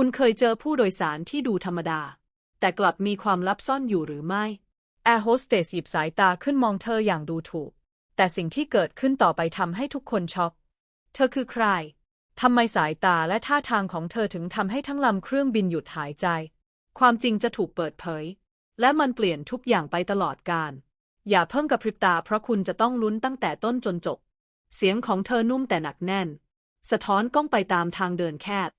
คุณเคยเจอผู้โดยสารที่ดูธรรมดา แต่กลับมีความลับซ่อนอยู่หรือไม่ แอร์โฮสเตสหยิบสายตาขึ้นมองเธออย่างดูถูก แต่สิ่งที่เกิดขึ้นต่อไปทำให้ทุกคนช็อก เธอคือใคร ทำไมสายตาและท่าทางของเธอถึงทำให้ทั้งลำเครื่องบินหยุดหายใจ ความจริงจะถูกเปิดเผย และมันเปลี่ยนทุกอย่างไปตลอดกาลอย่าเพิ่งกระพริบตาเพราะคุณจะต้องลุ้นตั้งแต่ต้นจนจบ เสียงของเธอนุ่มแต่หนักแน่น สะท้อนกล้องไปตามทางเดินแคบ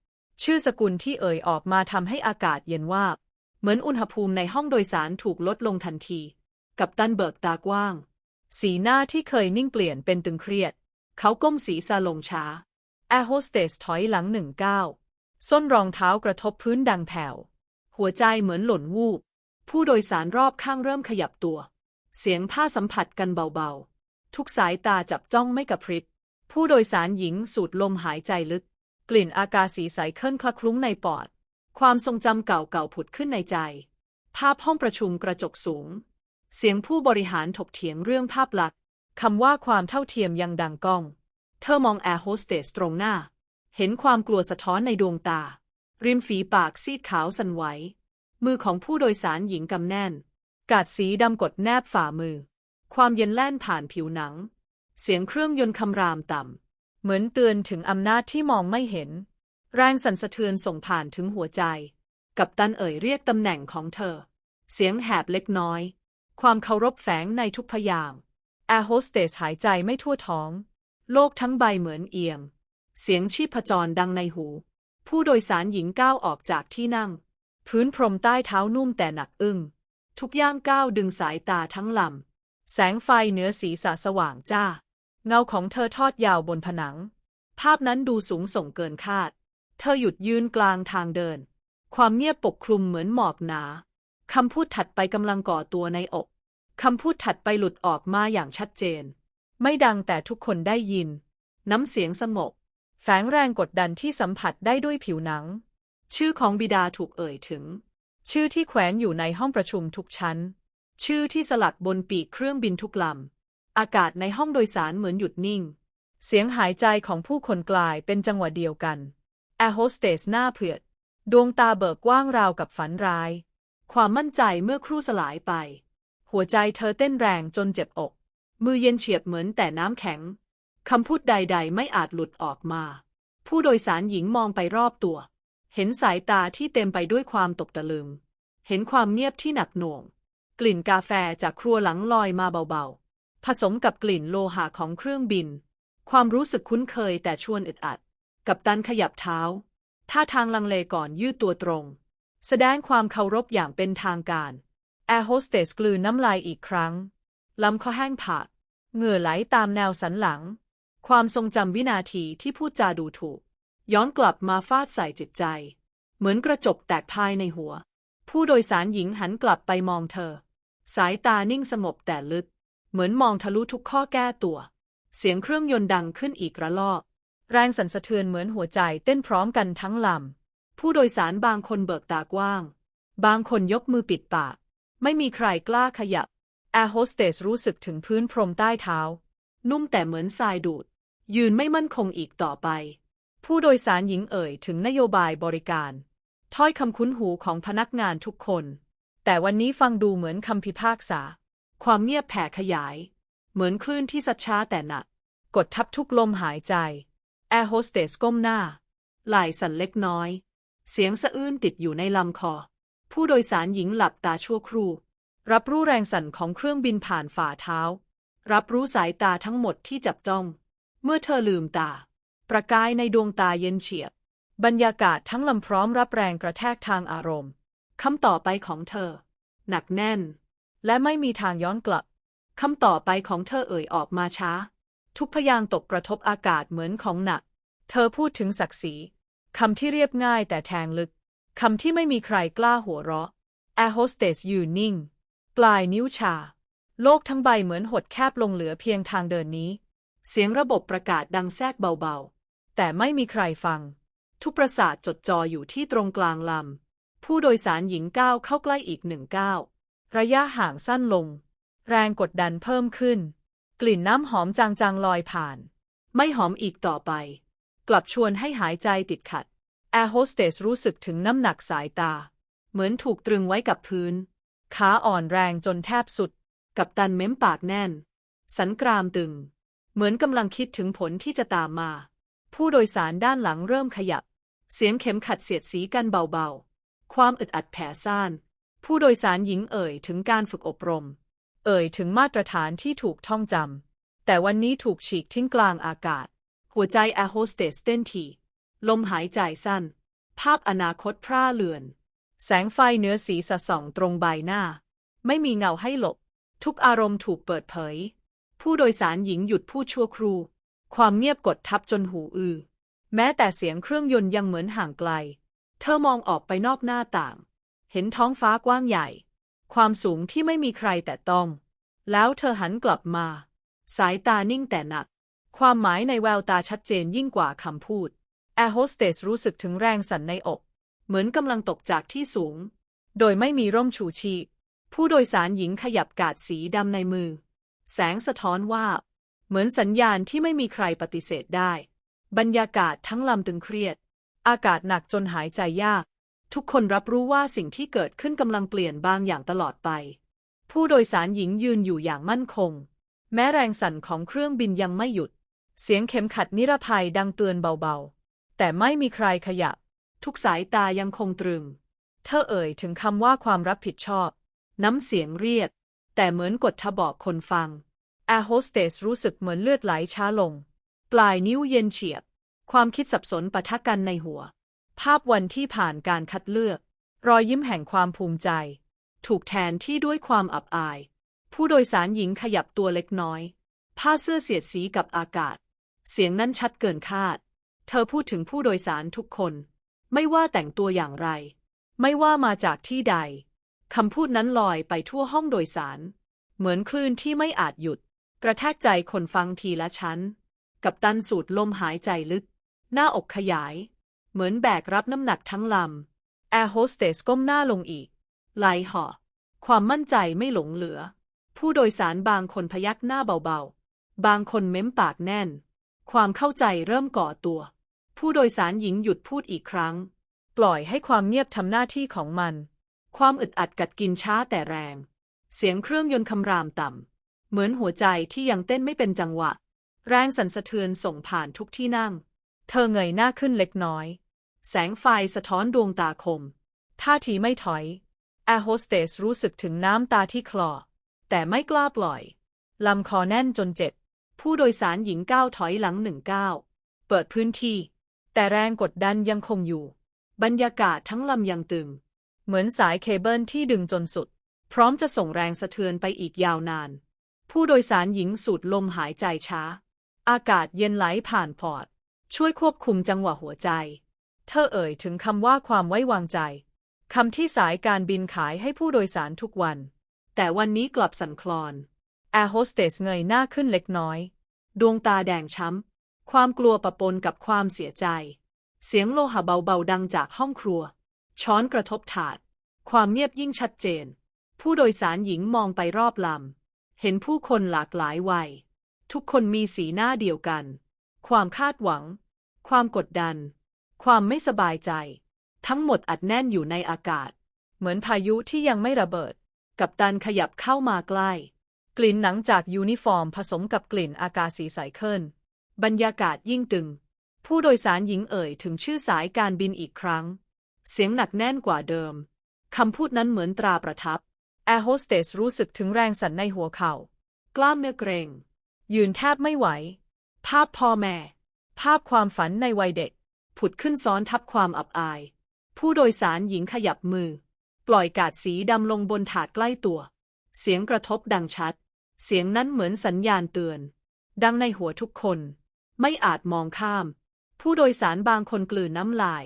ชื่อสกุลที่เอ่ยออกมาทำให้อากาศเย็นวาบเหมือนอุณหภูมิในห้องโดยสารถูกลดลงทันที กับตันเบิกตากว้าง สีหน้าที่เคยนิ่งเปลี่ยนเป็นตึงเครียด เขาก้มศีรษะลงช้าแอร์โฮสเตสถอยหลังหนึ่งก้าวส้นรองเท้ากระทบพื้นดังแผ่ว หัวใจเหมือนหล่นวูบ ผู้โดยสารรอบข้างเริ่มขยับตัว เสียงผ้าสัมผัสกันเบาๆ ทุกสายตาจับจ้องไม่กระพริบ ผู้โดยสารหญิงสูดลมหายใจลึก กลิ่นอากาศสีใสเคลื่อนคละคลุ้งในปอด ความทรงจำเก่าๆผุดขึ้นในใจ ภาพห้องประชุมกระจกสูง เสียงผู้บริหารถกเถียงเรื่องภาพลักษณ์คำว่าความเท่าเทียมยังดังก้อง เธอมองแอร์โฮสเตสตรงหน้า เห็นความกลัวสะท้อนในดวงตา ริมฝีปากซีดขาวสันไหว มือของผู้โดยสารหญิงกำแน่น กาดสีดำกดแนบฝ่ามือ ความเย็นแล่นผ่านผิวหนัง เสียงเครื่องยนต์คำรามต่ำ เหมือนเตือนถึงอำนาจที่มองไม่เห็น แรงสั่นสะเทือนส่งผ่านถึงหัวใจ กับตันเอ่ยเรียกตำแหน่งของเธอ เสียงแหบเล็กน้อย ความเคารพแฝงในทุกพยางแอร์โฮสเตสหายใจไม่ทั่วท้อง โลกทั้งใบเหมือนเอียง เสียงชีพจรดังในหู ผู้โดยสารหญิงก้าวออกจากที่นั่ง พื้นพรมใต้เท้านุ่มแต่หนักอึ้ง ทุกย่างก้าวดึงสายตาทั้งลำ แสงไฟเหนือศีรษะสว่างจ้า เงาของเธอทอดยาวบนผนัง ภาพนั้นดูสูงส่งเกินคาด เธอหยุดยืนกลางทางเดิน ความเงียบปกคลุมเหมือนหมอกหนา คำพูดถัดไปกำลังก่อตัวในอก คำพูดถัดไปหลุดออกมาอย่างชัดเจน ไม่ดังแต่ทุกคนได้ยิน น้ำเสียงสงบ แฝงแรงกดดันที่สัมผัสได้ด้วยผิวหนัง ชื่อของบิดาถูกเอ่ยถึง ชื่อที่แขวนอยู่ในห้องประชุมทุกชั้น ชื่อที่สลักบนปีกเครื่องบินทุกลำ อากาศในห้องโดยสารเหมือนหยุดนิ่ง เสียงหายใจของผู้คนกลายเป็นจังหวะเดียวกันแอร์โฮสเตสหน้าเผือด ดวงตาเบิกกว้างราวกับฝันร้าย ความมั่นใจเมื่อครู่สลายไป หัวใจเธอเต้นแรงจนเจ็บอก มือเย็นเฉียบเหมือนแต่น้ำแข็ง คำพูดใด ๆ ไม่อาจหลุดออกมา ผู้โดยสารหญิงมองไปรอบตัว เห็นสายตาที่เต็มไปด้วยความตกตะลึง เห็นความเงียบที่หนักหน่วง กลิ่นกาแฟจากครัวหลังลอยมาเบาๆ ผสมกับกลิ่นโลหะของเครื่องบิน ความรู้สึกคุ้นเคยแต่ชวนอึดอัด กับตันขยับเท้า ท่าทางลังเลก่อนยืดตัวตรง แสดงความเคารพอย่างเป็นทางการ แอร์โฮสเตสกลืนน้ำลายอีกครั้ง ลำคอแห้งผาก เหงื่อไหลตามแนวสันหลัง ความทรงจำวินาทีที่พูดจาดูถูก ย้อนกลับมาฟาดใส่จิตใจ เหมือนกระจกแตกภายในหัว ผู้โดยสารหญิงหันกลับไปมองเธอ สายตานิ่งสงบแต่ลึก เหมือนมองทะลุทุกข้อแก้ตัว เสียงเครื่องยนต์ดังขึ้นอีกระลอก แรงสั่นสะเทือนเหมือนหัวใจเต้นพร้อมกันทั้งลำ ผู้โดยสารบางคนเบิกตากว้าง บางคนยกมือปิดปาก ไม่มีใครกล้าขยับ แอร์โฮสเตสรู้สึกถึงพื้นพรมใต้เท้า นุ่มแต่เหมือนทรายดูด ยืนไม่มั่นคงอีกต่อไป ผู้โดยสารหญิงเอ่ยถึงนโยบายบริการ ถ้อยคำคุ้นหูของพนักงานทุกคน แต่วันนี้ฟังดูเหมือนคำพิพากษา ความเงียบแผ่ขยาย เหมือนคลื่นที่สัดช้าแต่หนัก กดทับทุกลมหายใจ แอร์โฮสเตสก้มหน้า ไหล่สั่นเล็กน้อย เสียงสะอื้นติดอยู่ในลำคอ ผู้โดยสารหญิงหลับตาชั่วครู่ รับรู้แรงสั่นของเครื่องบินผ่านฝ่าเท้า รับรู้สายตาทั้งหมดที่จับจ้อง เมื่อเธอลืมตา ประกายในดวงตาเย็นเฉียบ บรรยากาศทั้งลำพร้อมรับแรงกระแทกทางอารมณ์คำต่อไปของเธอ หนักแน่น และไม่มีทางย้อนกลับคำต่อไปของเธอเอ่ยออกมาช้า ทุกพยางตกกระทบอากาศเหมือนของหนัก เธอพูดถึงศักดิ์ศรีคำที่เรียบง่ายแต่แทงลึกคำที่ไม่มีใครกล้าหัวเราะแอร์โฮสเตสยืนนิ่ง ปลายนิ้วชา โลกทั้งใบเหมือนหดแคบลงเหลือเพียงทางเดินนี้ เสียงระบบประกาศดังแทรกเบาๆ แต่ไม่มีใครฟัง ทุกประสาทจดจ่ออยู่ที่ตรงกลางลำ ผู้โดยสารหญิงก้าวเข้าใกล้อีกหนึ่งก้าว ระยะห่างสั้นลง แรงกดดันเพิ่มขึ้น กลิ่นน้ำหอมจางๆลอยผ่าน ไม่หอมอีกต่อไป กลับชวนให้หายใจติดขัด แอร์โฮสเตสรู้สึกถึงน้ำหนักสายตา เหมือนถูกตรึงไว้กับพื้น ขาอ่อนแรงจนแทบสุด กับตันเม้มปากแน่น สันกรามตึง เหมือนกำลังคิดถึงผลที่จะตามมา ผู้โดยสารด้านหลังเริ่มขยับ เสียงเข็มขัดเสียดสีกันเบาๆ ความอึดอัดแผ่ซ่าน ผู้โดยสารหญิงเอ่ยถึงการฝึกอบรม เอ่ยถึงมาตรฐานที่ถูกท่องจำ แต่วันนี้ถูกฉีกทิ้งกลางอากาศ หัวใจแอร์โฮสเตสเต้นที ลมหายใจสั้น ภาพอนาคตพร่าเลือน แสงไฟเนื้อสีสะส่องตรงใบหน้า ไม่มีเงาให้หลบ ทุกอารมณ์ถูกเปิดเผย ผู้โดยสารหญิงหยุดพูดชั่วครูความเงียบกดทับจนหูอือแม้แต่เสียงเครื่องยนต์ยังเหมือนห่างไกล เธอมองออกไปนอกหน้าต่าง เห็นท้องฟ้ากว้างใหญ่ ความสูงที่ไม่มีใครแต่ต้อง แล้วเธอหันกลับมา สายตานิ่งแต่หนัก ความหมายในแววตาชัดเจนยิ่งกว่าคำพูด แอร์โฮสเตสรู้สึกถึงแรงสั่นในอก เหมือนกำลังตกจากที่สูง โดยไม่มีร่มชูชีพ ผู้โดยสารหญิงขยับกาดสีดำในมือ แสงสะท้อนว่า เหมือนสัญญาณที่ไม่มีใครปฏิเสธได้ บรรยากาศทั้งลำตึงเครียด อากาศหนักจนหายใจยาก ทุกคนรับรู้ว่าสิ่งที่เกิดขึ้นกำลังเปลี่ยนบางอย่างตลอดไป ผู้โดยสารหญิงยืนอยู่อย่างมั่นคง แม้แรงสั่นของเครื่องบินยังไม่หยุด เสียงเข็มขัดนิรภัยดังเตือนเบาๆ แต่ไม่มีใครขยับ ทุกสายตายังคงตรึง เธอเอ่ยถึงคำว่าความรับผิดชอบ น้ำเสียงเรียดแต่เหมือนกดทะบอกคนฟังแอร์โฮสเตสรู้สึกเหมือนเลือดไหลช้าลง ปลายนิ้วเย็นเฉียบ ความคิดสับสนปะทะกันในหัว ภาพวันที่ผ่านการคัดเลือก รอยยิ้มแห่งความภูมิใจ ถูกแทนที่ด้วยความอับอาย ผู้โดยสารหญิงขยับตัวเล็กน้อย ผ้าเสื้อเสียดสีกับอากาศ เสียงนั้นชัดเกินคาด เธอพูดถึงผู้โดยสารทุกคน ไม่ว่าแต่งตัวอย่างไร ไม่ว่ามาจากที่ใดคำพูดนั้นลอยไปทั่วห้องโดยสาร เหมือนคลื่นที่ไม่อาจหยุด กระแทกใจคนฟังทีละชั้น กับตันสูดลมหายใจลึก หน้าอกขยาย เหมือนแบกรับน้ำหนักทั้งลำแอร์โฮสเตสก้มหน้าลงอีก ไหลห่อความมั่นใจไม่หลงเหลือ ผู้โดยสารบางคนพยักหน้าเบาๆ บางคนเม้มปากแน่น ความเข้าใจเริ่มก่อตัว ผู้โดยสารหญิงหยุดพูดอีกครั้ง ปล่อยให้ความเงียบทำหน้าที่ของมัน ความอึดอัดกัดกินช้าแต่แรง เสียงเครื่องยนต์คำรามต่ำ เหมือนหัวใจที่ยังเต้นไม่เป็นจังหวะ แรงสั่นสะเทือนส่งผ่านทุกที่นั่ง เธอเงยหน้าขึ้นเล็กน้อย แสงไฟสะท้อนดวงตาคม ท่าทีไม่ถอย แอร์โฮสเตสรู้สึกถึงน้ำตาที่คลอ แต่ไม่กล้าปล่อย ลำคอแน่นจนเจ็บ ผู้โดยสารหญิงก้าวถอยหลังหนึ่งก้าว เปิดพื้นที่ แต่แรงกดดันยังคงอยู่ บรรยากาศทั้งลำยังตึง เหมือนสายเคเบิลที่ดึงจนสุด พร้อมจะส่งแรงสะเทือนไปอีกยาวนาน ผู้โดยสารหญิงสูดลมหายใจช้า อากาศเย็นไหลผ่านพอร์ตช่วยควบคุมจังหวะหัวใจ เธอเอ่ยถึงคำว่าความไว้วางใจ คำที่สายการบินขายให้ผู้โดยสารทุกวัน แต่วันนี้กลับสั่นคลอน แอร์โฮสเตสเงยหน้าขึ้นเล็กน้อย ดวงตาแดงช้ำ ความกลัวปะปนกับความเสียใจ เสียงโลหะเบาๆดังจากห้องครัว ช้อนกระทบถาด ความเงียบยิ่งชัดเจน ผู้โดยสารหญิงมองไปรอบลำ เห็นผู้คนหลากหลายวัย ทุกคนมีสีหน้าเดียวกัน ความคาดหวัง ความกดดัน ความไม่สบายใจ ทั้งหมดอัดแน่นอยู่ในอากาศ เหมือนพายุที่ยังไม่ระเบิด กับตันขยับเข้ามาใกล้ กลิ่นหนังจากยูนิฟอร์มผสมกับกลิ่นอากาศสีใสเคิลบรรยากาศยิ่งตึง ผู้โดยสารหญิงเอ่ยถึงชื่อสายการบินอีกครั้ง เสียงหนักแน่นกว่าเดิม คำพูดนั้นเหมือนตราประทับ แอร์โฮสเตสรู้สึกถึงแรงสั่นในหัวเขา่า กล้ามเนื้อเกรง ยืนแทบไม่ไหว ภาพพ่อแม่ ภาพความฝันในวัยเด็ก ผุดขึ้นซ้อนทับความอับอาย ผู้โดยสารหญิงขยับมือ ปล่อยกาดสีดำลงบนถาดใกล้ตัว เสียงกระทบดังชัด เสียงนั้นเหมือนสัญญาณเตือน ดังในหัวทุกคน ไม่อาจมองข้าม ผู้โดยสารบางคนกลืนน้ำลาย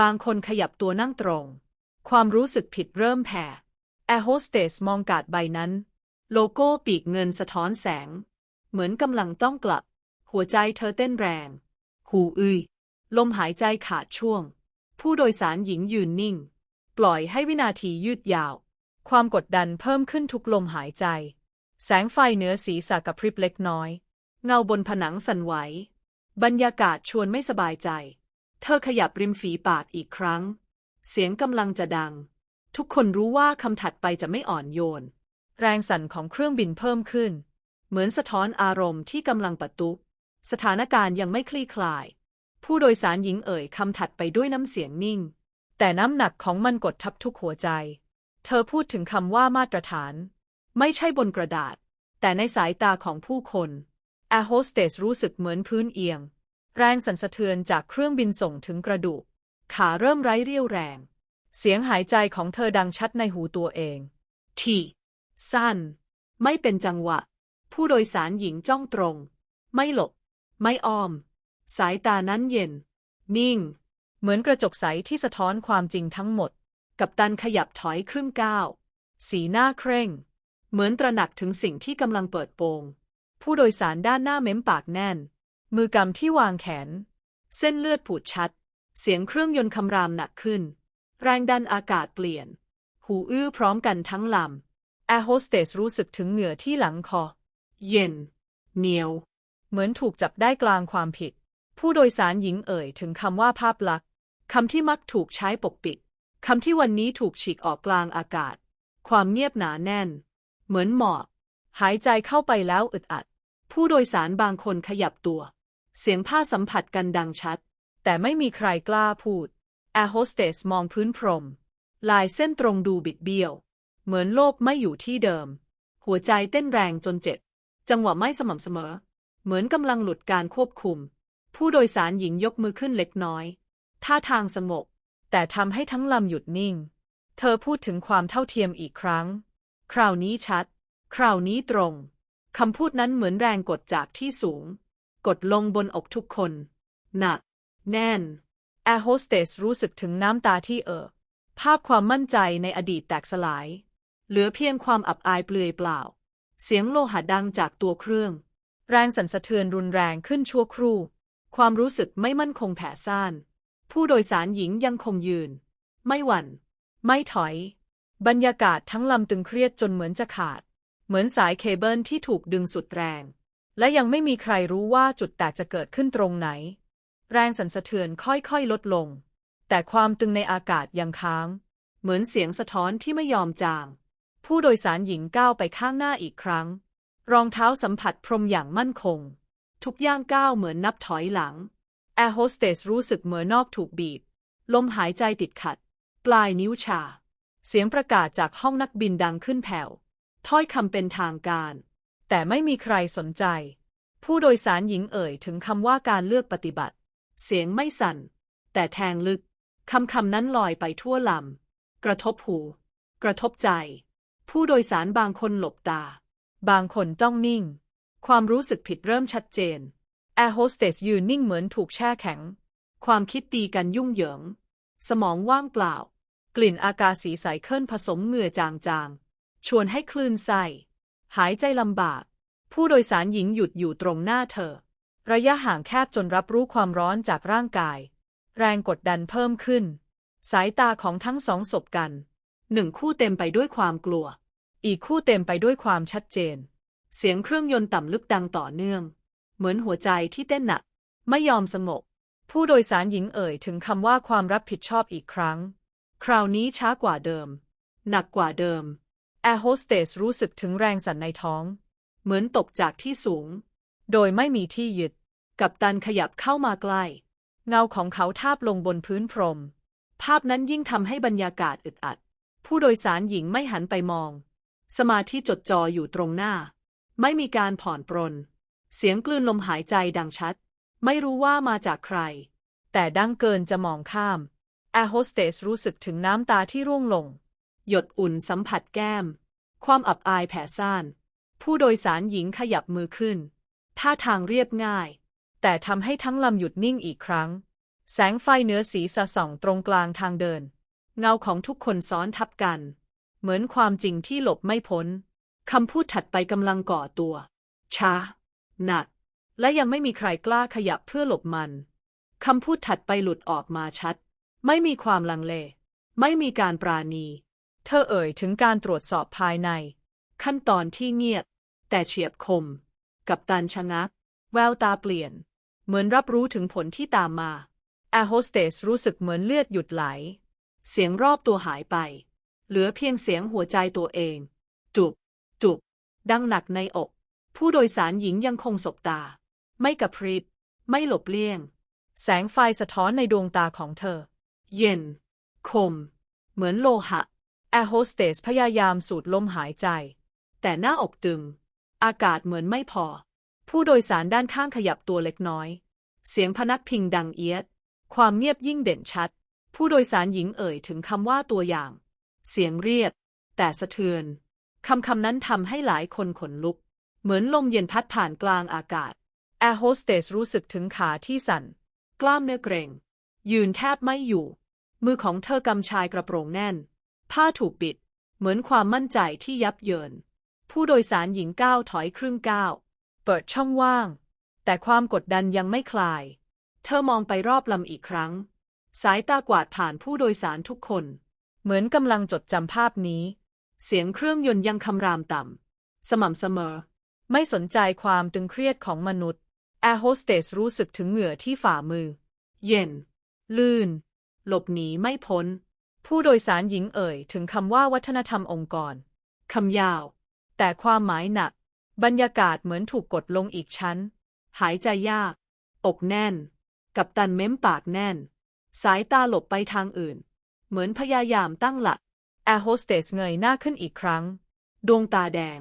บางคนขยับตัวนั่งตรง ความรู้สึกผิดเริ่มแผ่แอร์โฮสเตสมองกาดใบนั้น โลโก้ปีกเงินสะท้อนแสง เหมือนกำลังต้องกลับ หัวใจเธอเต้นแรง หูอื้อ ลมหายใจขาดช่วง ผู้โดยสารหญิงยืนนิ่ง ปล่อยให้วินาทียืดยาว ความกดดันเพิ่มขึ้นทุกลมหายใจ แสงไฟเหนือศีรษะกับพริบเล็กน้อย เงาบนผนังสั่นไหว บรรยากาศชวนไม่สบายใจ เธอขยับริมฝีปากอีกครั้ง เสียงกำลังจะดัง ทุกคนรู้ว่าคำถัดไปจะไม่อ่อนโยน แรงสั่นของเครื่องบินเพิ่มขึ้น เหมือนสะท้อนอารมณ์ที่กำลังปะตุ สถานการณ์ยังไม่คลี่คลาย ผู้โดยสารหญิงเอ่ยคำถัดไปด้วยน้ำเสียงนิ่ง แต่น้ำหนักของมันกดทับทุกหัวใจ เธอพูดถึงคำว่ามาตรฐาน ไม่ใช่บนกระดาษ แต่ในสายตาของผู้คนแอร์โฮสเตสรู้สึกเหมือนพื้นเอียง แรงสั่นสะเทือนจากเครื่องบินส่งถึงกระดูก ขาเริ่มไร้เรี่ยวแรง เสียงหายใจของเธอดังชัดในหูตัวเอง ที่สั้น ไม่เป็นจังหวะ ผู้โดยสารหญิงจ้องตรง ไม่หลบ ไม่อ้อม สายตานั้นเย็น นิ่ง เหมือนกระจกใสที่สะท้อนความจริงทั้งหมด กับตันขยับถอยครึ่งก้าว สีหน้าเคร่ง เหมือนตระหนักถึงสิ่งที่กำลังเปิดโปง ผู้โดยสารด้านหน้าเม้มปากแน่น มือกำที่วางแขน เส้นเลือดปูดชัด เสียงเครื่องยนต์คำรามหนักขึ้น แรงดันอากาศเปลี่ยน หูอื้อพร้อมกันทั้งลำแอร์โฮสเตสรู้สึกถึงเหงื่อที่หลังคอ เย็น เหนียว เหมือนถูกจับได้กลางความผิด ผู้โดยสารหญิงเอ่ยถึงคำว่าภาพลักษณ์คำที่มักถูกใช้ปกปิดคำที่วันนี้ถูกฉีกออกกลางอากาศ ความเงียบหนาแน่น เหมือนหมอกหายใจเข้าไปแล้วอึดอัด ผู้โดยสารบางคนขยับตัว เสียงผ้าสัมผัสกันดังชัด แต่ไม่มีใครกล้าพูดแอร์โฮสเตสมองพื้นพรม ลายเส้นตรงดูบิดเบี้ยว เหมือนโลกไม่อยู่ที่เดิม หัวใจเต้นแรงจนเจ็บ จังหวะไม่สม่ำเสมอ เหมือนกำลังหลุดการควบคุม ผู้โดยสารหญิงยกมือขึ้นเล็กน้อย ท่าทางสงบ แต่ทำให้ทั้งลำหยุดนิ่ง เธอพูดถึงความเท่าเทียมอีกครั้ง คราวนี้ชัด คราวนี้ตรง คำพูดนั้นเหมือนแรงกดจากที่สูง กดลงบนอกทุกคน หนัก แน่น แอร์โฮสเตสรู้สึกถึงน้ำตาที่เอ่อ ภาพความมั่นใจในอดีตแตกสลาย เหลือเพียงความอับอายเปลือยเปล่า เสียงโลหะดังจากตัวเครื่อง แรงสั่นสะเทือนรุนแรงขึ้นชั่วครู่ ความรู้สึกไม่มั่นคงแผ่ซ่าน ผู้โดยสารหญิงยังคงยืน ไม่หวัน่น ไม่ถอย บรรยากาศทั้งลำตึงเครียดจนเหมือนจะขาด เหมือนสายเคเบิลที่ถูกดึงสุดแรง และยังไม่มีใครรู้ว่าจุดแตกจะเกิดขึ้นตรงไหน แรงสั่นสะเทือนค่อยๆ ลดลง แต่ความตึงในอากาศยังค้าง เหมือนเสียงสะท้อนที่ไม่ยอมจาง ผู้โดยสารหญิงก้าวไปข้างหน้าอีกครั้ง รองเท้าสัมผัสพรมอย่างมั่นคง ทุกย่างก้าวเหมือนนับถอยหลังแอร์โฮสเตสรู้สึกเหมือนนอกถูกบีบ ลมหายใจติดขัด ปลายนิ้วชา เสียงประกาศจากห้องนักบินดังขึ้นแผ่ว ถ้อยคำเป็นทางการ แต่ไม่มีใครสนใจ ผู้โดยสารหญิงเอ่ยถึงคำว่าการเลือกปฏิบัติ เสียงไม่สั่น แต่แทงลึก คำคำนั้นลอยไปทั่วลำ กระทบหู กระทบใจ ผู้โดยสารบางคนหลบตา บางคนจ้องนิ่ง ความรู้สึกผิดเริ่มชัดเจน แอร์โฮสเตสยืนนิ่งเหมือนถูกแช่แข็ง ความคิดตีกันยุ่งเหยิง สมองว่างเปล่า กลิ่นอากาศสีใสเคลื่อนผสมเหงื่อจางๆ ชวนให้คลื่นไส้ หายใจลำบาก ผู้โดยสารหญิงหยุดอยู่ตรงหน้าเธอ ระยะห่างแคบจนรับรู้ความร้อนจากร่างกาย แรงกดดันเพิ่มขึ้น สายตาของทั้งสองสบกัน หนึ่งคู่เต็มไปด้วยความกลัว อีกคู่เต็มไปด้วยความชัดเจน เสียงเครื่องยนต์ต่ำลึกดังต่อเนื่อง เหมือนหัวใจที่เต้นหนัก ไม่ยอมสงบผู้โดยสารหญิงเอ่ยถึงคำว่าความรับผิดชอบอีกครั้ง คราวนี้ช้ากว่าเดิม หนักกว่าเดิม แอร์โฮสเตสรู้สึกถึงแรงสั่นในท้อง เหมือนตกจากที่สูง โดยไม่มีที่ยึด กับตันขยับเข้ามาใกล้ เงาของเขาทาบลงบนพื้นพรม ภาพนั้นยิ่งทำให้บรรยากาศอึดอัด ผู้โดยสารหญิงไม่หันไปมอง สมาธิจดจ่ออยู่ตรงหน้า ไม่มีการผ่อนปรน เสียงกลืนลมหายใจดังชัด ไม่รู้ว่ามาจากใคร แต่ดังเกินจะมองข้ามแอร์โฮสเตสรู้สึกถึงน้ำตาที่ร่วงลง หยดอุ่นสัมผัสแก้ม ความอับอายแผ่ซ่าน ผู้โดยสารหญิงขยับมือขึ้น ท่าทางเรียบง่าย แต่ทำให้ทั้งลำหยุดนิ่งอีกครั้ง แสงไฟเนื้อสีสะส่องตรงกลางทางเดิน เงาของทุกคนซ้อนทับกัน เหมือนความจริงที่หลบไม่พ้น คำพูดถัดไปกำลังก่อตัว ช้า หนัก และยังไม่มีใครกล้าขยับเพื่อหลบมันคำพูดถัดไปหลุดออกมาชัด ไม่มีความลังเล ไม่มีการปราณี เธอเอ่ยถึงการตรวจสอบภายใน ขั้นตอนที่เงียบ แต่เฉียบคม กับตันชะงัก แววตาเปลี่ยน เหมือนรับรู้ถึงผลที่ตามมาแอร์โฮสเตสรู้สึกเหมือนเลือดหยุดไหล เสียงรอบตัวหายไป เหลือเพียงเสียงหัวใจตัวเอง จุบจุบ ดังหนักในอก ผู้โดยสารหญิงยังคงสบตา ไม่กระพริบ ไม่หลบเลี่ยง แสงไฟสะท้อนในดวงตาของเธอ เย็น คม เหมือนโลหะ แอร์โฮสเตสพยายามสูดลมหายใจ แต่หน้าอกตึง อากาศเหมือนไม่พอ ผู้โดยสารด้านข้างขยับตัวเล็กน้อย เสียงพนักพิงดังเอียด ความเงียบยิ่งเด่นชัด ผู้โดยสารหญิงเอ่ยถึงคำว่าตัวอย่าง เสียงเรียดแต่สะเทือน คำคำนั้นทำให้หลายคนขนลุก เหมือนลมเย็นพัดผ่านกลางอากาศ แอร์โฮสเตสรู้สึกถึงขาที่สั่น กล้ามเนื้อเกร็งยืนแทบไม่อยู่ มือของเธอกำชายกระโปรงแน่น ผ้าถูกปิด เหมือนความมั่นใจที่ยับเยิน ผู้โดยสารหญิงก้าวถอยครึ่งก้าว เปิดช่องว่าง แต่ความกดดันยังไม่คลาย เธอมองไปรอบลำอีกครั้ง สายตากวาดผ่านผู้โดยสารทุกคน เหมือนกำลังจดจำภาพนี้ เสียงเครื่องยนต์ยังคำรามต่ำ สม่ำเสมอ ไม่สนใจความตึงเครียดของมนุษย์แอร์โฮสเตสรู้สึกถึงเหงื่อที่ฝ่ามือ เย็น ลื่น หลบหนีไม่พ้น ผู้โดยสารหญิงเอ่ย ถึงคำว่าวัฒนธรรมองค์กรคำยาว แต่ความหมายหนัก บรรยากาศเหมือนถูกกดลงอีกชั้น หายใจยาก อกแน่น กับตันเม้มปากแน่น สายตาหลบไปทางอื่น เหมือนพยายามตั้งหลัก แอร์โฮสเตสเงยหน้าขึ้นอีกครั้ง ดวงตาแดง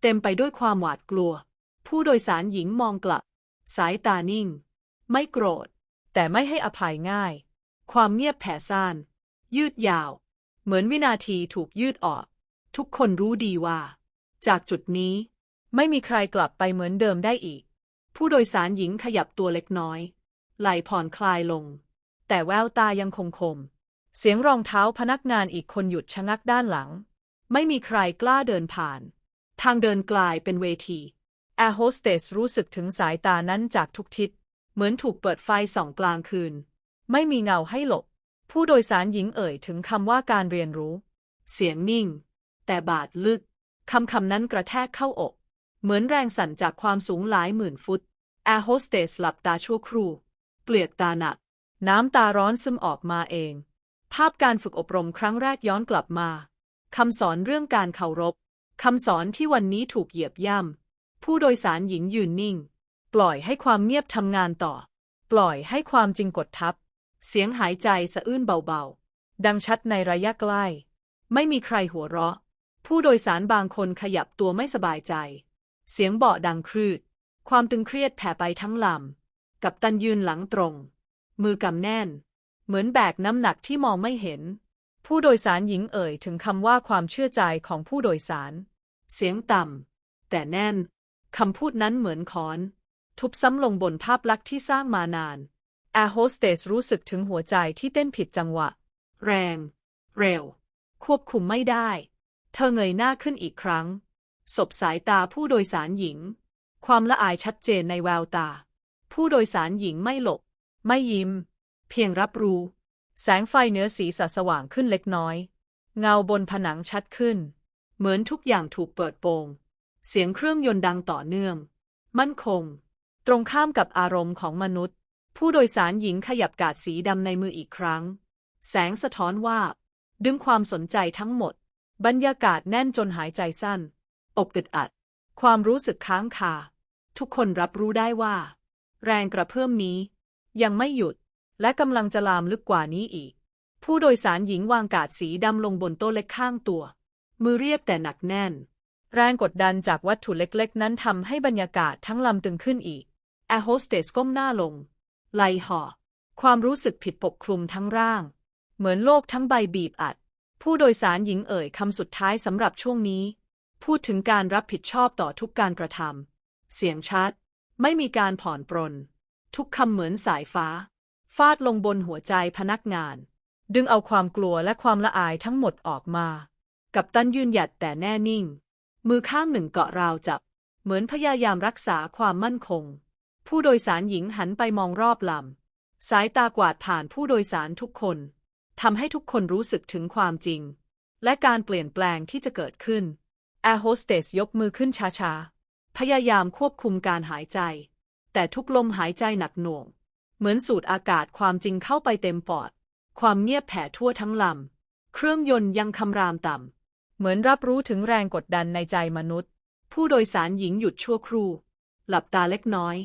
เต็มไปด้วยความหวาดกลัว ผู้โดยสารหญิงมองกลับ สายตานิ่ง ไม่โกรธ แต่ไม่ให้อภัยง่าย ความเงียบแผ่ซ่าน ยืดยาว เหมือนวินาทีถูกยืดออก ทุกคนรู้ดีว่า จากจุดนี้ ไม่มีใครกลับไปเหมือนเดิมได้อีก ผู้โดยสารหญิงขยับตัวเล็กน้อย ไหลผ่อนคลายลง แต่แววตายังคงคม เสียงรองเท้าพนักงานอีกคนหยุดชะงักด้านหลัง ไม่มีใครกล้าเดินผ่าน ทางเดินกลายเป็นเวทีแอร์โฮสเตสรู้สึกถึงสายตานั้นจากทุกทิศ เหมือนถูกเปิดไฟส่องกลางคืน ไม่มีเงาให้หลบ ผู้โดยสารหญิงเอ่ยถึงคำว่าการเรียนรู้ เสียงนิ่ง แต่บาดลึกคำคำนั้นกระแทกเข้าอก เหมือนแรงสั่นจากความสูงหลายหมื่นฟุตแอร์โฮสเตสหลับตาชั่วครู่ เปลือกตาหนัก น้ำตาร้อนซึมออกมาเอง ภาพการฝึกอบรมครั้งแรกย้อนกลับมา คำสอนเรื่องการเคารพ คำสอนที่วันนี้ถูกเหยียบย่ำ ผู้โดยสารหญิงยืนนิ่ง ปล่อยให้ความเงียบทำงานต่อ ปล่อยให้ความจริงกดทับ เสียงหายใจสะอื้นเบาๆ ดังชัดในระยะใกล้ ไม่มีใครหัวเราะ ผู้โดยสารบางคนขยับตัวไม่สบายใจ เสียงเบาะดังครืด ความตึงเครียดแผ่ไปทั้งลำ กับตันยืนหลังตรง มือกำแน่น เหมือนแบกน้ำหนักที่มองไม่เห็น ผู้โดยสารหญิงเอ่ยถึงคำว่าความเชื่อใจของผู้โดยสาร เสียงต่ำแต่แน่นคำพูดนั้นเหมือนค้อน ทุบซ้ำลงบนภาพลักษณ์ที่สร้างมานานแอร์โฮสเตสรู้สึกถึงหัวใจที่เต้นผิดจังหวะ แรง เร็ว ควบคุมไม่ได้ เธอเงยหน้าขึ้นอีกครั้ง สบสายตาผู้โดยสารหญิง ความละอายชัดเจนในแววตา ผู้โดยสารหญิงไม่หลบ ไม่ยิ้ม เพียงรับรู้ แสงไฟเหนือสีสัสว่างขึ้นเล็กน้อย เงาบนผนังชัดขึ้น เหมือนทุกอย่างถูกเปิดโปง เสียงเครื่องยนต์ดังต่อเนื่อง มั่นคง ตรงข้ามกับอารมณ์ของมนุษย์ ผู้โดยสารหญิงขยับกาดสีดำในมืออีกครั้ง แสงสะท้อนว่า ดึงความสนใจทั้งหมด บรรยากาศแน่นจนหายใจสั้น อกอึดอัด ความรู้สึกค้างคา ทุกคนรับรู้ได้ว่า แรงกระเพื่อมนี้ ยังไม่หยุด และกำลังจะลามลึกกว่านี้อีก ผู้โดยสารหญิงวางกาดสีดำลงบนโต๊ะเล็กข้างตัว มือเรียบแต่หนักแน่น แรงกดดันจากวัตถุเล็กๆ นั้นทำให้บรรยากาศทั้งลำตึงขึ้นอีก แอร์โฮสเตสก้มหน้าลงไลห่อ ความรู้สึกผิดปกคลุมทั้งร่าง เหมือนโลกทั้งใบบีบอัด ผู้โดยสารหญิงเอ่ยคำสุดท้ายสำหรับช่วงนี้ พูดถึงการรับผิดชอบต่อทุกการกระทำเสียงชัด ไม่มีการผ่อนปรน ทุกคำเหมือนสายฟ้าาดลงบนหัวใจพนักงาน ดึงเอาความกลัวและความละอายทั้งหมดออกมา กับตันยืนหยัดแต่แน่นิ่ง มือข้างหนึ่งเกาะราวจับ เหมือนพยายามรักษาความมั่นคง ผู้โดยสารหญิงหันไปมองรอบลำ สายตากวาดผ่านผู้โดยสารทุกคนทำให้ทุกคนรู้สึกถึงความจริง และการเปลี่ยนแปลงที่จะเกิดขึ้นแอร์โฮสเตสยกมือขึ้นช้าๆ พยายามควบคุมการหายใจ แต่ทุกลมหายใจหนักหน่วง เหมือนสูดอากาศความจริงเข้าไปเต็มปอด ความเงียบแผ่ทั่วทั้งลำ เครื่องยนต์ยังคำรามต่ำ เหมือนรับรู้ถึงแรงกดดันในใจมนุษย์ ผู้โดยสารหญิงหยุดชั่วครู่ หลับตาเล็กน้อย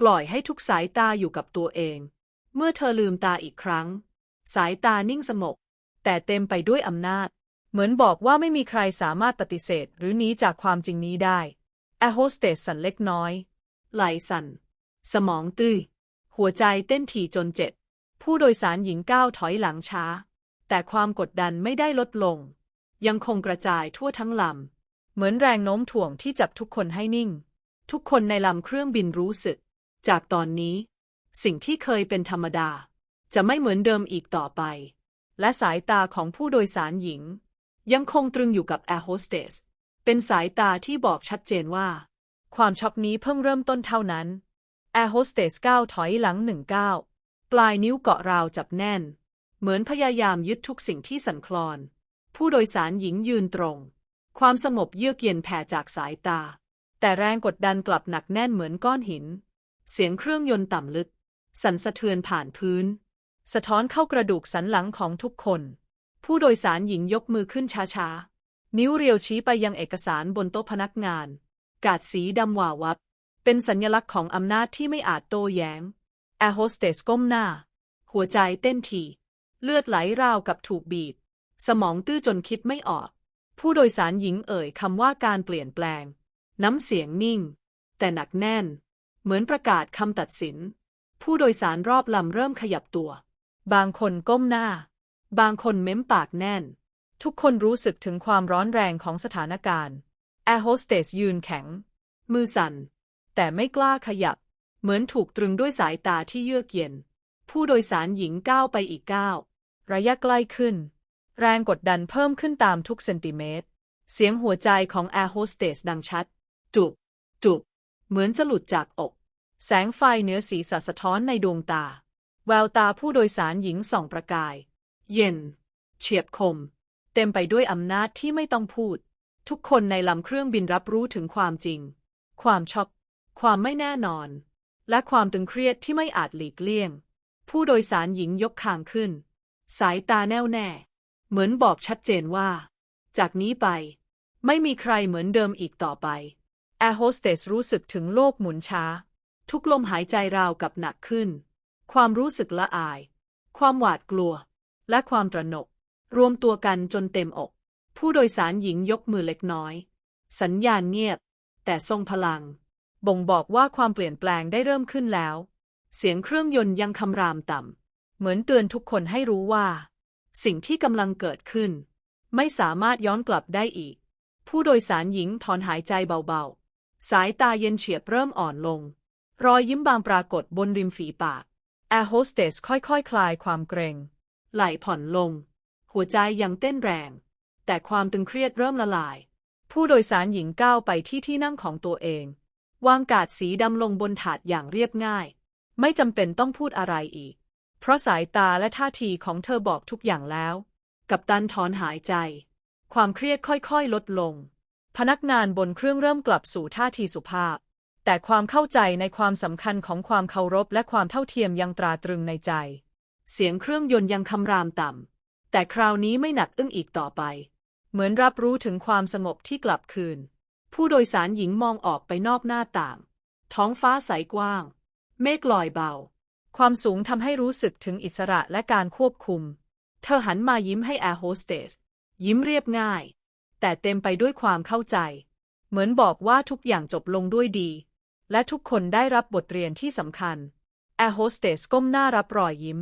ปล่อยให้ทุกสายตาอยู่กับตัวเอง เมื่อเธอลืมตาอีกครั้ง สายตานิ่งสงบแต่เต็มไปด้วยอำนาจ เหมือนบอกว่าไม่มีใครสามารถปฏิเสธหรือหนีจากความจริงนี้ได้แอโฮสเตสสั่นเล็กน้อย ไหลสั่น สมองตื้อ หัวใจเต้นถี่จนเจ็บ ผู้โดยสารหญิงก้าวถอยหลังช้า แต่ความกดดันไม่ได้ลดลง ยังคงกระจายทั่วทั้งลำ เหมือนแรงโน้มถ่วงที่จับทุกคนให้นิ่ง ทุกคนในลำเครื่องบินรู้สึก จากตอนนี้ สิ่งที่เคยเป็นธรรมดา จะไม่เหมือนเดิมอีกต่อไป และสายตาของผู้โดยสารหญิง ยังคงตรึงอยู่กับแอร์โฮสเตสเป็นสายตาที่บอกชัดเจนว่า ความช็อกนี้เพิ่งเริ่มต้นเท่านั้น แอร์โฮสเตสก้าวถอยหลังหนึ่งก้าวปลายนิ้วเกาะราวจับแน่น เหมือนพยายามยึดทุกสิ่งที่สั่นคลอน ผู้โดยสารหญิงยืนตรง ความสงบเยือกเย็นแผ่จากสายตา แต่แรงกดดันกลับหนักแน่นเหมือนก้อนหิน เสียงเครื่องยนต์ต่ำลึก สั่นสะเทือนผ่านพื้น สะท้อนเข้ากระดูกสันหลังของทุกคน ผู้โดยสารหญิงยกมือขึ้นช้าๆ นิ้วเรียวชี้ไปยังเอกสารบนโต๊ะพนักงาน กาดสีดำวาวับ เป็นสัญลักษณ์ของอำนาจที่ไม่อาจโต้แย้งแอร์โฮสเตสก้มหน้า หัวใจเต้นถี่ เลือดไหลราวกับถูกบีบ สมองตื้อจนคิดไม่ออก ผู้โดยสารหญิงเอ่ยคำว่าการเปลี่ยนแปลง น้ำเสียงนิ่ง แต่หนักแน่น เหมือนประกาศคำตัดสิน ผู้โดยสารรอบลำเริ่มขยับตัว บางคนก้มหน้า บางคนเม้มปากแน่น ทุกคนรู้สึกถึงความร้อนแรงของสถานการณ์แอร์โฮสเตสยืนแข็ง มือสั่น แต่ไม่กล้าขยับ เหมือนถูกตรึงด้วยสายตาที่เยือกเย็น ผู้โดยสารหญิงก้าวไปอีกก้าวระยะใกล้ขึ้น แรงกดดันเพิ่มขึ้นตามทุกเซนติเมตร เสียงหัวใจของแอร์โฮสเตสดังชัด จุบ จุบ เหมือนจะหลุดจากอก แสงไฟเหนือสีสะสะท้อนในดวงตา แววตาผู้โดยสารหญิงส่องประกาย เย็น เฉียบคม เต็มไปด้วยอำนาจที่ไม่ต้องพูด ทุกคนในลำเครื่องบินรับรู้ถึงความจริง ความช็อก ความไม่แน่นอน และความตึงเครียดที่ไม่อาจหลีกเลี่ยง ผู้โดยสารหญิงยกคางขึ้น สายตาแน่วแน่ เหมือนบอกชัดเจนว่า จากนี้ไป ไม่มีใครเหมือนเดิมอีกต่อไปแอร์โฮสเตสรู้สึกถึงโลกหมุนช้า ทุกลมหายใจราวกับหนักขึ้น ความรู้สึกละอาย ความหวาดกลัว และความตระหนก รวมตัวกันจนเต็มอก ผู้โดยสารหญิงยกมือเล็กน้อย สัญญาณเงียบ แต่ทรงพลัง บ่งบอกว่าความเปลี่ยนแปลงได้เริ่มขึ้นแล้ว เสียงเครื่องยนต์ยังคำรามต่ำ เหมือนเตือนทุกคนให้รู้ว่า สิ่งที่กำลังเกิดขึ้น ไม่สามารถย้อนกลับได้อีก ผู้โดยสารหญิงถอนหายใจเบาๆ สายตาเย็นเฉียบเริ่มอ่อนลง รอยยิ้มบางปรากฏบนริมฝีปาก แอร์โฮสเตสค่อยๆคคลายความเกรง ไหลผ่อนลง หัวใจยังเต้นแรง แต่ความตึงเครียดเริ่มละลาย ผู้โดยสารหญิงก้าวไปที่ที่นั่งของตัวเอง วางกาดสีดำลงบนถาดอย่างเรียบง่าย ไม่จำเป็นต้องพูดอะไรอีก เพราะสายตาและท่าทีของเธอบอกทุกอย่างแล้ว กับตันถอนหายใจ ความเครียดค่อยๆ ลดลง พนักงานบนเครื่องเริ่มกลับสู่ท่าทีสุภาพ แต่ความเข้าใจในความสำคัญของความเคารพและความเท่าเทียมยังตราตรึงในใจ เสียงเครื่องยนต์ยังคำรามต่ำแต่คราวนี้ไม่หนักอึ้งอีกต่อไป เหมือนรับรู้ถึงความสงบที่กลับคืน ผู้โดยสารหญิงมองออกไปนอกหน้าต่าง ท้องฟ้าใสกว้าง เมฆลอยเบา ความสูงทำให้รู้สึกถึงอิสระและการควบคุม เธอหันมายิ้มให้แอร์โฮสเตส ยิ้มเรียบง่าย แต่เต็มไปด้วยความเข้าใจ เหมือนบอกว่าทุกอย่างจบลงด้วยดี และทุกคนได้รับบทเรียนที่สำคัญ แอร์โฮสเตสก้มหน้ารับรอยยิ้ม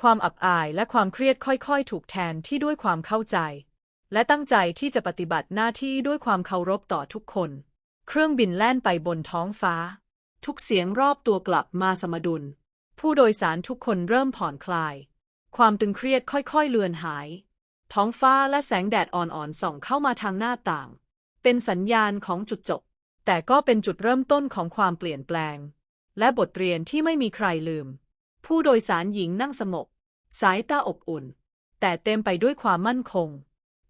ความอับอายและความเครียดค่อยๆ ถูกแทนที่ด้วยความเข้าใจ และตั้งใจที่จะปฏิบัติหน้าที่ด้วยความเคารพต่อทุกคน เครื่องบินแล่นไปบนท้องฟ้า ทุกเสียงรอบตัวกลับมาสมดุล ผู้โดยสารทุกคนเริ่มผ่อนคลาย ความตึงเครียดค่อยๆเลือนหาย ท้องฟ้าและแสงแดดอ่อนๆส่องเข้ามาทางหน้าต่าง เป็นสัญญาณของจุดจบ แต่ก็เป็นจุดเริ่มต้นของความเปลี่ยนแปลง และบทเรียนที่ไม่มีใครลืม ผู้โดยสารหญิงนั่งสงบสายตาอบอุ่น แต่เต็มไปด้วยความมั่นคง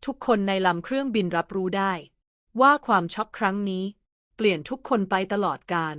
ทุกคนในลำเครื่องบินรับรู้ได้ ว่าความช็อกครั้งนี้ เปลี่ยนทุกคนไปตลอดกาล